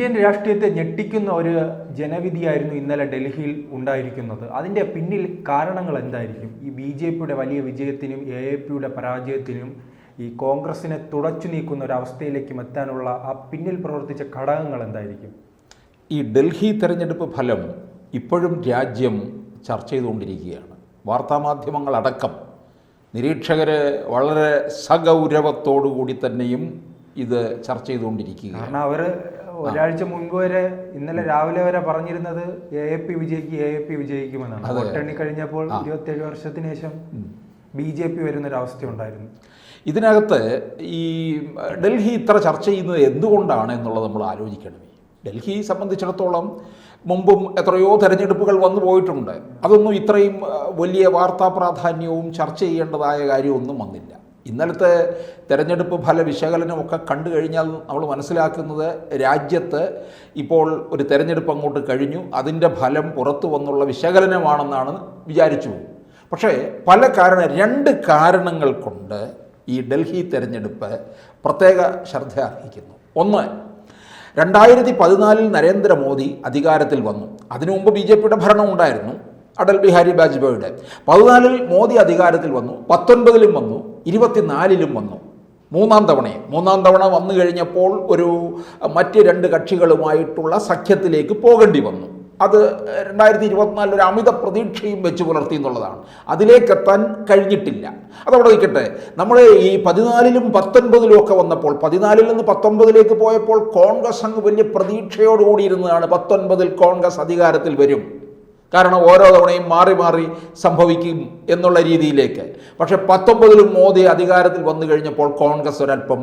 Indian രാഷ്ട്രീയത്തെ ഞെട്ടിക്കുന്ന ഒരു ജനവിധിയായിരുന്നു ഇന്നലെ ഡൽഹിയിൽ ഉണ്ടായിരിക്കുന്നത്. അതിന്റെ പിന്നിൽ കാരണങ്ങൾ എന്തായിരിക്കും? ഈ ബി ജെ പിയുടെ വലിയ വിജയത്തിനും എ എ പിയുടെ പരാജയത്തിനും ഈ കോൺഗ്രസിനെ തുടച്ചു നീക്കുന്ന ഒരു അവസ്ഥയിലേക്കും എത്താനുള്ള ആ പിന്നിൽ പ്രവർത്തിച്ച ഘടകങ്ങൾ എന്തായിരിക്കും? ഈ ഡൽഹി തെരഞ്ഞെടുപ്പ് ഫലം ഇപ്പോഴും രാജ്യം ചർച്ച ചെയ്തുകൊണ്ടിരിക്കുകയാണ്. വാർത്താമാധ്യമങ്ങളടക്കം നിരീക്ഷകർ വളരെ സഗൗരവത്തോടു കൂടി തന്നെയും ഇത് ചർച്ച ചെയ്തുകൊണ്ടിരിക്കുകയാണ്. കാരണം അവർ ഒരാഴ്ച മുൻപ് വരെ ഇന്നലെ രാവിലെ വരെ പറഞ്ഞിരുന്നത് എ എ പി വിജയിക്കും എ എ പി വിജയിക്കുമെന്നാണ്. വോട്ടെണ്ണി കഴിഞ്ഞപ്പോൾ ഇരുപത്തേഴ് വർഷത്തിന് ശേഷം ബി ജെ പി വരുന്നൊരവസ്ഥ ഉണ്ടായിരുന്നു. ഇതിനകത്ത് ഈ ഡൽഹി ഇത്ര ചർച്ച ചെയ്യുന്നത് എന്തുകൊണ്ടാണ് എന്നുള്ളത് നമ്മൾ ആലോചിക്കണം ഡൽഹി സംബന്ധിച്ചിടത്തോളം മുമ്പും എത്രയോ തെരഞ്ഞെടുപ്പുകൾ വന്നു പോയിട്ടുണ്ട്. അതൊന്നും ഇത്രയും വലിയ വാർത്താ പ്രാധാന്യവും ചർച്ച ചെയ്യേണ്ടതായ കാര്യമൊന്നും വന്നില്ല. ഇന്നലത്തെ തെരഞ്ഞെടുപ്പ് ഫല വിശകലനമൊക്കെ കണ്ടു കഴിഞ്ഞാൽ നമ്മൾ മനസ്സിലാക്കുന്നത് രാജ്യത്ത് ഇപ്പോൾ ഒരു തെരഞ്ഞെടുപ്പ് അങ്ങോട്ട് കഴിഞ്ഞു അതിന്റെ ഫലം പുറത്തു വന്നുള്ള വിശകലനമാണെന്നാണ് വിചാരിച്ചു പക്ഷേ പല കാരണ രണ്ട് കാരണങ്ങൾ കൊണ്ട് ഈ ഡൽഹി തെരഞ്ഞെടുപ്പ് പ്രത്യേക ശ്രദ്ധ അർഹിക്കുന്നു. ഒന്ന് രണ്ടായിരത്തി പതിനാലിൽ നരേന്ദ്രമോദി അധികാരത്തിൽ വന്നു. അതിനു മുമ്പ് ബി ജെ പിയുടെ ഭരണം ഉണ്ടായിരുന്നു. അടൽ ബിഹാരി വാജ്പേയിയുടെ പതിനാലിൽ മോദി അധികാരത്തിൽ വന്നു പത്തൊൻപതിലും വന്നു ഇരുപത്തിനാലിലും വന്നു. മൂന്നാം തവണയും. മൂന്നാം തവണ വന്നു കഴിഞ്ഞപ്പോൾ ഒരു മറ്റ് രണ്ട് കക്ഷികളുമായിട്ടുള്ള സഖ്യത്തിലേക്ക് പോകേണ്ടി വന്നു. അത് രണ്ടായിരത്തി ഇരുപത്തിനാലിൽ ഒരു അമിത പ്രതീക്ഷയും വെച്ച് പുലർത്തി എന്നുള്ളതാണ്. അതിലേക്കെത്താൻ കഴിഞ്ഞിട്ടില്ല. അതവിടെ നിൽക്കട്ടെ. നമ്മൾ ഈ പതിനാലിലും പത്തൊൻപതിലും ഒക്കെ വന്നപ്പോൾ പതിനാലിൽ നിന്ന് പത്തൊൻപതിലേക്ക് പോയപ്പോൾ കോൺഗ്രസ് അങ്ങ് വലിയ പ്രതീക്ഷയോടുകൂടിയിരുന്നതാണ് പത്തൊൻപതിൽ കോൺഗ്രസ് അധികാരത്തിൽ വരും. കാരണം ഓരോ തവണയും മാറി മാറി സംഭവിക്കും എന്നുള്ള രീതിയിലേക്ക്. പക്ഷെ പത്തൊമ്പതിലും മോദി അധികാരത്തിൽ വന്നു കഴിഞ്ഞപ്പോൾ കോൺഗ്രസ് ഒരല്പം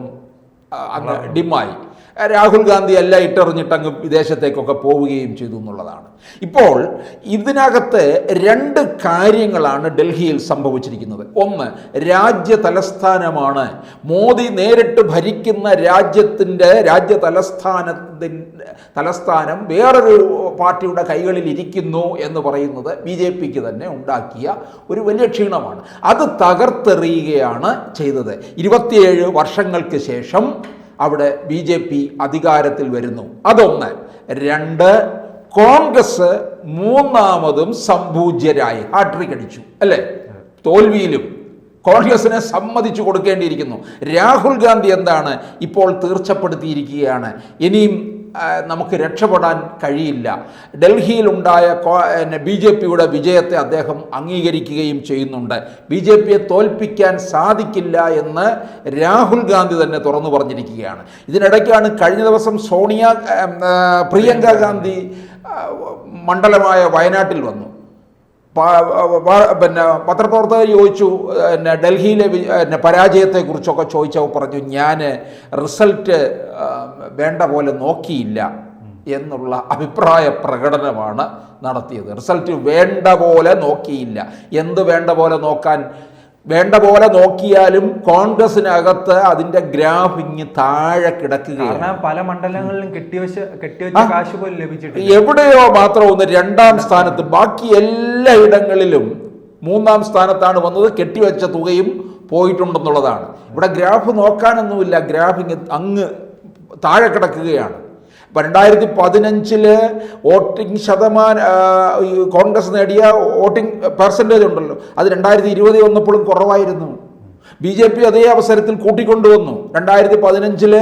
അങ്ങ് ഡിമ്മായി. രാഹുൽ ഗാന്ധി എല്ലാം ഇട്ടെറിഞ്ഞിട്ട് അങ്ങ് വിദേശത്തേക്കൊക്കെ പോവുകയും ചെയ്തു എന്നുള്ളതാണ്. ഇപ്പോൾ ഇതിനകത്ത് രണ്ട് കാര്യങ്ങളാണ് ഡൽഹിയിൽ സംഭവിച്ചിരിക്കുന്നത്. ഒന്ന് രാജ്യ തലസ്ഥാനമാണ്. മോദി നേരിട്ട് ഭരിക്കുന്ന രാജ്യത്തിന്റെ രാജ്യ തലസ്ഥാനത്തിന്റെ തലസ്ഥാനം വേറൊരു പാർട്ടിയുടെ കൈകളിൽ ഇരിക്കുന്നു എന്ന് പറയുന്നത് ബി ജെ പിക്ക് തന്നെ ഉണ്ടാക്കിയ ഒരു വലിയ ക്ഷീണമാണ്. അത് തകർത്തെറിയുകയാണ് ചെയ്തത്. ഇരുപത്തിയേഴ് വർഷങ്ങൾക്ക് ശേഷം അവിടെ ബി ജെ പി അധികാരത്തിൽ വരുന്നു. അതൊന്ന്. രണ്ട് കോൺഗ്രസ് മൂന്നാമതും സംഭൂജ്യരായി ഹാട്രിക് അടിച്ചു അല്ലേ? തോൽവിയിലും കോൺഗ്രസിനെ സമ്മതിച്ചു കൊടുക്കേണ്ടിയിരിക്കുന്നു. രാഹുൽ ഗാന്ധി എന്താണ് ഇപ്പോൾ തീർച്ചപ്പെടുത്തിയിരിക്കുകയാണ്. ഇനിയും നമുക്ക് രക്ഷപ്പെടാൻ കഴിയില്ല. ഡൽഹിയിലുണ്ടായ ബി ജെ പിയുടെ വിജയത്തെ അദ്ദേഹം അംഗീകരിക്കുകയും ചെയ്യുന്നുണ്ട്. ബി ജെ പിയെ തോൽപ്പിക്കാൻ സാധിക്കില്ല എന്ന് രാഹുൽ ഗാന്ധി തന്നെ തുറന്നു പറഞ്ഞിരിക്കുകയാണ്. ഇതിനിടയ്ക്കാണ് കഴിഞ്ഞ ദിവസം സോണിയ പ്രിയങ്ക ഗാന്ധി മണ്ഡലമായ വയനാട്ടിൽ വന്നു. പിന്നെ പത്രപ്രവർത്തകർ ചോദിച്ചു പിന്നെ ഡൽഹിയിലെ പിന്നെ പരാജയത്തെക്കുറിച്ചൊക്കെ ചോദിച്ചപ്പോൾ പറഞ്ഞു ഞാൻ റിസൾട്ട് വേണ്ട പോലെ നോക്കിയില്ല എന്നുള്ള അഭിപ്രായ പ്രകടനമാണ് നടത്തിയത്. റിസൾട്ട് വേണ്ട പോലെ നോക്കിയില്ല. എന്ത് വേണ്ട പോലെ നോക്കാൻ വേണ്ട പോലെ നോക്കിയാലും കോൺഗ്രസിനകത്ത് അതിന്റെ ഗ്രാഫിങ് താഴെ കിടക്കുകയാണ്. പല മണ്ഡലങ്ങളിലും കെട്ടിവെച്ച കെട്ടിവെച്ച കാശ് പോലും ലഭിച്ചിട്ടില്ല. എവിടെയോ മാത്രം ഒന്ന് രണ്ടാം സ്ഥാനത്ത് ബാക്കി എല്ലാ ഇടങ്ങളിലും മൂന്നാം സ്ഥാനത്താണ് വന്നത്. കെട്ടിവെച്ച തുകയും പോയിട്ടുണ്ടെന്നുള്ളതാണ്. ഇവിടെ ഗ്രാഫ് നോക്കാനൊന്നുമില്ല. ഗ്രാഫിങ് അങ്ങ് താഴെ കിടക്കുകയാണ്. ഇപ്പം രണ്ടായിരത്തി പതിനഞ്ചിൽ വോട്ടിംഗ് ശതമാനം കോൺഗ്രസ് നേടിയ വോട്ടിംഗ് പെർസെന്റേജ് ഉണ്ടല്ലോ. അത് രണ്ടായിരത്തി ഇരുപതിൽ വന്നപ്പോഴും കുറവായിരുന്നു. ബി ജെ പി അതേ അവസരത്തിൽ കൂട്ടിക്കൊണ്ടുവന്നു. രണ്ടായിരത്തി പതിനഞ്ചിൽ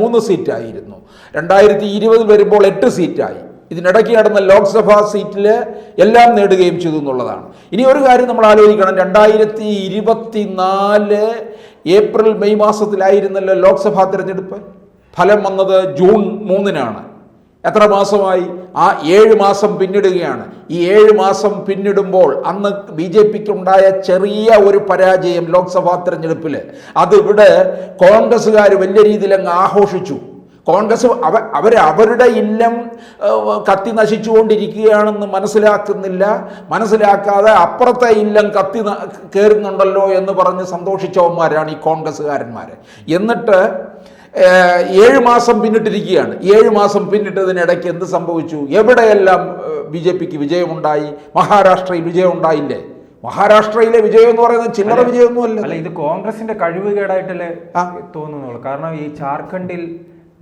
മൂന്ന് സീറ്റായിരുന്നു. രണ്ടായിരത്തി ഇരുപതിൽ വരുമ്പോൾ എട്ട് സീറ്റായി. ഇതിനിടയ്ക്ക് നടന്ന ലോക്സഭാ സീറ്റിൽ എല്ലാം നേടുകയും ചെയ്തു എന്നുള്ളതാണ്. ഇനി ഒരു കാര്യം നമ്മൾ ആലോചിക്കണം. രണ്ടായിരത്തി ഇരുപത്തി നാല് ഏപ്രിൽ മെയ് മാസത്തിലായിരുന്നല്ലോ ലോക്സഭാ തിരഞ്ഞെടുപ്പ്. ഫലം വന്നത് ജൂൺ മൂന്നിനാണ്. എത്ര മാസമായി? ആ ഏഴ് മാസം പിന്നിടുകയാണ്. ഈ ഏഴ് മാസം പിന്നിടുമ്പോൾ അന്ന് ബി ജെ പിക്ക് ഉണ്ടായ ചെറിയ ഒരു പരാജയം ലോക്സഭാ തെരഞ്ഞെടുപ്പിൽ അതിവിടെ കോൺഗ്രസ്സുകാർ വലിയ രീതിയിൽ അങ്ങ് ആഘോഷിച്ചു. കോൺഗ്രസ് അവ അവർ അവരുടെ ഇല്ലം കത്തി നശിച്ചുകൊണ്ടിരിക്കുകയാണെന്ന് മനസ്സിലാക്കുന്നില്ല. മനസ്സിലാക്കാതെ അപ്പുറത്തെ ഇല്ലം കത്തി കയറുന്നുണ്ടല്ലോ എന്ന് പറഞ്ഞ് സന്തോഷിച്ചവന്മാരാണ് ഈ കോൺഗ്രസ്സുകാരന്മാർ എന്നിട്ട് ഏഴ് മാസം പിന്നിട്ടിരിക്കുകയാണ്. ഏഴ് മാസം പിന്നിട്ടതിനിടയ്ക്ക് എന്ത് സംഭവിച്ചു? എവിടെയെല്ലാം ബി ജെ പിക്ക് വിജയമുണ്ടായി? മഹാരാഷ്ട്രയിൽ വിജയം ഉണ്ടായില്ലേ മഹാരാഷ്ട്രയിലെ വിജയം എന്ന് പറയുന്നത് ചില്ലറ വിജയമൊന്നുമല്ല. അല്ല ഇത് കോൺഗ്രസിന്റെ കഴിവുകേടായിട്ടല്ലേ കേടായിട്ടല്ലേ തോന്നുന്നുള്ളൂ. കാരണം ഈ ജാർഖണ്ഡിൽ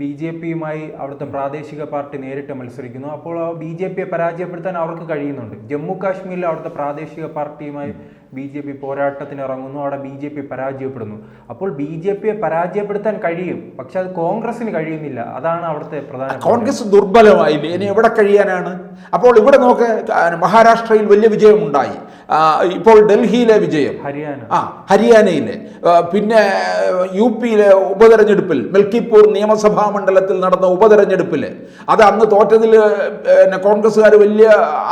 ബി ജെ പിയുമായി അവിടുത്തെ പ്രാദേശിക പാർട്ടി നേരിട്ട് മത്സരിക്കുന്നു. അപ്പോൾ ബി ജെ പിയെ പരാജയപ്പെടുത്താൻ അവർക്ക് കഴിയുന്നുണ്ട്. ജമ്മു കാശ്മീരിൽ അവിടുത്തെ പ്രാദേശിക പാർട്ടിയുമായി ബി ജെ പി പോരാട്ടത്തിന് ഇറങ്ങുന്നു അവിടെ ബി ജെ പി പരാജയപ്പെടുന്നു. അപ്പോൾ ബി ജെ പിയെ പരാജയപ്പെടുത്താൻ കഴിയും പക്ഷെ അത് കോൺഗ്രസിന് കഴിയുന്നില്ല. അതാണ് അവിടുത്തെ പ്രധാന കോൺഗ്രസ് ദുർബലമായി ഇനി എവിടെ കഴിയാനാണ്? അപ്പോൾ ഇവിടെ നോക്ക് മഹാരാഷ്ട്രയിൽ വലിയ വിജയമുണ്ടായി. ഇപ്പോൾ ഡൽഹിയിലെ വിജയം. ഹരിയാന. ആ ഹരിയാനയിലെ. പിന്നെ യു പിയിലെ ഉപതെരഞ്ഞെടുപ്പിൽ മെൽക്കിപ്പൂർ നിയമസഭാ മണ്ഡലത്തിൽ നടന്ന ഉപതെരഞ്ഞെടുപ്പിൽ അത് അന്ന് തോറ്റതിൽ കോൺഗ്രസ്സുകാർ വലിയ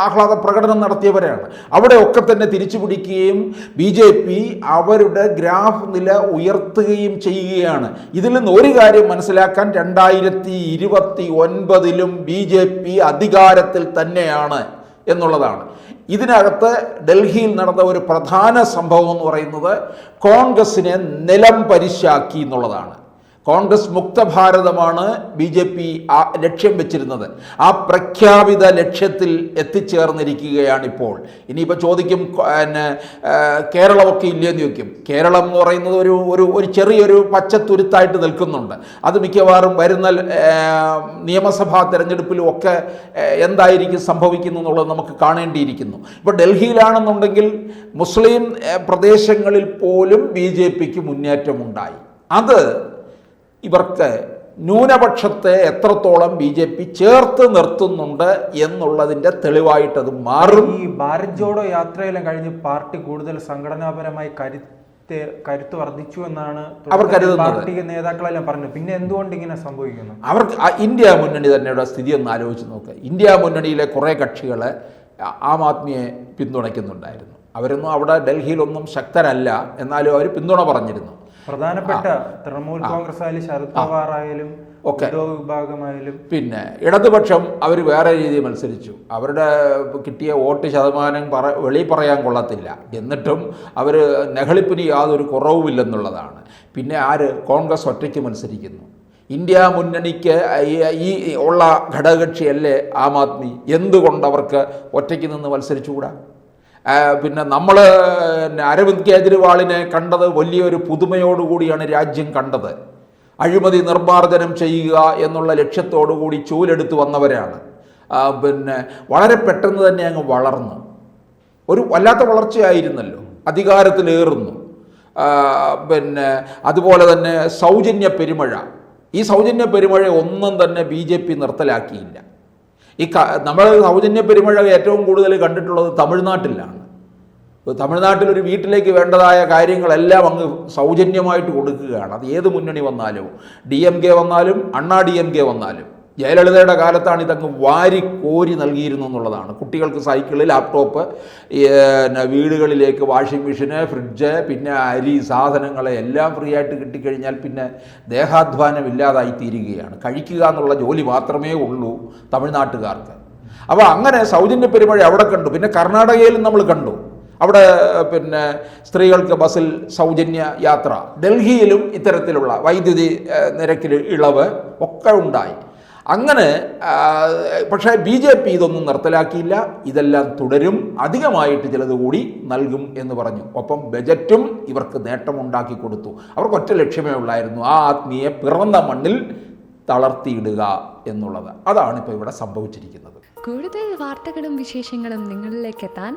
ആഹ്ലാദ പ്രകടനം നടത്തിയവരാണ്. അവിടെ ഒക്കെ തന്നെ തിരിച്ചു പിടിക്കുകയും ബി ജെ പി അവരുടെ ഗ്രാഫ് നില ഉയർത്തുകയും ചെയ്യുകയാണ്. ഇതിൽ നിന്ന് ഒരു കാര്യം മനസ്സിലാക്കാൻ രണ്ടായിരത്തി ഇരുപത്തി ഒൻപതിലും ബി ജെ പി അധികാരത്തിൽ തന്നെയാണ് എന്നുള്ളതാണ്. ഇതിനകത്ത് ഡൽഹിയിൽ നടന്ന ഒരു പ്രധാന സംഭവം എന്ന് പറയുന്നത് കോൺഗ്രസിനെ നിലം പരിശാക്കി എന്നുള്ളതാണ്. കോൺഗ്രസ് മുക്ത ഭാരതമാണ് ബി ജെ പി ആ ലക്ഷ്യം വെച്ചിരുന്നത്. ആ പ്രഖ്യാപിത ലക്ഷ്യത്തിൽ എത്തിച്ചേർന്നിരിക്കുകയാണ് ഇപ്പോൾ ഇനിയിപ്പോൾ ചോദിക്കും പിന്നെ കേരളമൊക്കെ ഇല്ലെന്ന് ചോദിക്കും. കേരളം എന്ന് പറയുന്നത് ഒരു ഒരു ഒരു ചെറിയൊരു പച്ചത്തുരുത്തായിട്ട് നിൽക്കുന്നുണ്ട്. അത് മിക്കവാറും വരുന്ന നിയമസഭാ തെരഞ്ഞെടുപ്പിലും ഒക്കെ എന്തായിരിക്കും സംഭവിക്കുന്നു എന്നുള്ളത് നമുക്ക് കാണേണ്ടിയിരിക്കുന്നു. ഇപ്പോൾ ഡൽഹിയിലാണെന്നുണ്ടെങ്കിൽ മുസ്ലിം പ്രദേശങ്ങളിൽ പോലും ബി ജെ പിക്ക് മുന്നേറ്റമുണ്ടായി. അത് ഇവർക്ക് ന്യൂനപക്ഷത്തെ എത്രത്തോളം ബി ജെ പി ചേർത്ത് നിർത്തുന്നുണ്ട് എന്നുള്ളതിന്റെ തെളിവായിട്ടത് മാറും. ഈ ഭാരത് ജോഡോ യാത്രയെല്ലാം കഴിഞ്ഞ് പാർട്ടി കൂടുതൽ സംഘടനാപരമായി കരുത്ത് കരുത്ത് വർദ്ധിച്ചു എന്നാണ് അവർ കരുതുന്നത്. പാർട്ടി നേതാക്കളെല്ലാം പറഞ്ഞു പിന്നെ എന്തുകൊണ്ട് ഇങ്ങനെ സംഭവിക്കുന്നു? അവർക്ക് ഇന്ത്യ മുന്നണി തന്നെയുടെ സ്ഥിതി ഒന്ന് ആലോചിച്ച് നോക്കുക ഇന്ത്യ മുന്നണിയിലെ കുറേ കക്ഷികൾ ആം ആദ്മിയെ പിന്തുണയ്ക്കുന്നുണ്ടായിരുന്നു. അവരൊന്നും അവിടെ ഡൽഹിയിലൊന്നും ശക്തരല്ല എന്നാലും അവർ പിന്തുണ പറഞ്ഞിരുന്നു. പ്രധാനപ്പെട്ട തൃണമൂൽ കോൺഗ്രസ് ആയാലും ശരത് പവാർ ആയാലും ഒക്കെ. വിഭാഗമായാലും പിന്നെ ഇടതുപക്ഷം അവർ വേറെ രീതിയിൽ മത്സരിച്ചു. അവരുടെ കിട്ടിയ വോട്ട് ശതമാനം പറ വെളി പറയാൻ കൊള്ളത്തില്ല. എന്നിട്ടും അവർ നെഹളിപ്പിന് യാതൊരു കുറവുമില്ലെന്നുള്ളതാണ്. പിന്നെ ആര്? കോൺഗ്രസ് ഒറ്റയ്ക്ക് മത്സരിക്കുന്നു. ഇന്ത്യ മുന്നണിക്ക് ഈ- ഉള്ള ഘടകകക്ഷിയല്ലേ ആം ആദ്മി? എന്തുകൊണ്ട് അവർക്ക് ഒറ്റയ്ക്ക് നിന്ന് മത്സരിച്ചുകൂടാ? പിന്നെ നമ്മൾ അരവിന്ദ് കേജ്രിവാളിനെ കണ്ടത് വലിയൊരു പുതുമയോടുകൂടിയാണ് രാജ്യം കണ്ടത്. അഴിമതി നിർമ്മാർജനം ചെയ്യുക എന്നുള്ള ലക്ഷ്യത്തോടുകൂടി ചൂലെടുത്ത് വന്നവരാണ്. പിന്നെ വളരെ പെട്ടെന്ന് തന്നെ അങ്ങ് വളർന്നു. ഒരു വല്ലാത്ത വളർച്ചയായിരുന്നല്ലോ. അധികാരത്തിലേറുന്നു. പിന്നെ അതുപോലെ തന്നെ സൗജന്യ പെരുമഴ. ഈ സൗജന്യ പെരുമഴ ഒന്നും തന്നെ ബി ജെ പി നിർത്തലാക്കിയില്ല. ഈ നമ്മൾ സൗജന്യ പെരുമഴ ഏറ്റവും കൂടുതൽ കണ്ടിട്ടുള്ളത് തമിഴ്നാട്ടിലാണ്. തമിഴ്നാട്ടിൽ ഒരു വീട്ടിലേക്ക് വേണ്ടതായ കാര്യങ്ങളെല്ലാം അങ്ങ് സൗജന്യമായിട്ട് കൊടുക്കുകയാണ്. അത് ഏത് മുന്നണി വന്നാലും ഡി എം കെ വന്നാലും അണ്ണാ ഡി എം കെ വന്നാലും. ജയലളിതയുടെ കാലത്താണ് ഇതങ്ങ് വാരി കോരി നൽകിയിരുന്നു എന്നുള്ളതാണ്. കുട്ടികൾക്ക് സൈക്കിൾ ലാപ്ടോപ്പ് പിന്നെ വീടുകളിലേക്ക് വാഷിംഗ് മെഷീന് ഫ്രിഡ്ജ് പിന്നെ അരി സാധനങ്ങളെ എല്ലാം ഫ്രീ ആയിട്ട് കിട്ടിക്കഴിഞ്ഞാൽ പിന്നെ ദേഹാധ്വാനം ഇല്ലാതായി തീരുകയാണ്. കഴിക്കുക എന്നുള്ള ജോലി മാത്രമേ ഉള്ളൂ തമിഴ്നാട്ടുകാർക്ക്. അപ്പോൾ അങ്ങനെ സൗജന്യ പെരുമഴ അവിടെ കണ്ടു. പിന്നെ കർണാടകയിലും നമ്മൾ കണ്ടു. അവിടെ പിന്നെ സ്ത്രീകൾക്ക് ബസ്സിൽ സൗജന്യ യാത്ര. ഡൽഹിയിലും ഇത്തരത്തിലുള്ള വൈദ്യുതി നിരക്കിൽ ഇളവ് ഒക്കെ ഉണ്ടായി. അങ്ങനെ പക്ഷേ ബി ജെ പി ഇതൊന്നും നിർത്തലാക്കിയില്ല. ഇതെല്ലാം തുടരും. അധികമായിട്ട് ചിലത് കൂടി നൽകും എന്ന് പറഞ്ഞു. ഒപ്പം ബജറ്റും ഇവർക്ക് നേട്ടമുണ്ടാക്കി കൊടുത്തു. അവർക്ക് ഒറ്റ ലക്ഷ്യമേ ഉള്ളായിരുന്നു. ആ ആത്മീയെ പിറന്ന മണ്ണിൽ തളർത്തിയിടുക എന്നുള്ളത്. അതാണ് ഇപ്പോൾ ഇവിടെ സംഭവിച്ചിരിക്കുന്നത്. കൂടുതൽ വാർത്തകളും വിശേഷങ്ങളും നിങ്ങളിലേക്ക് എത്താൻ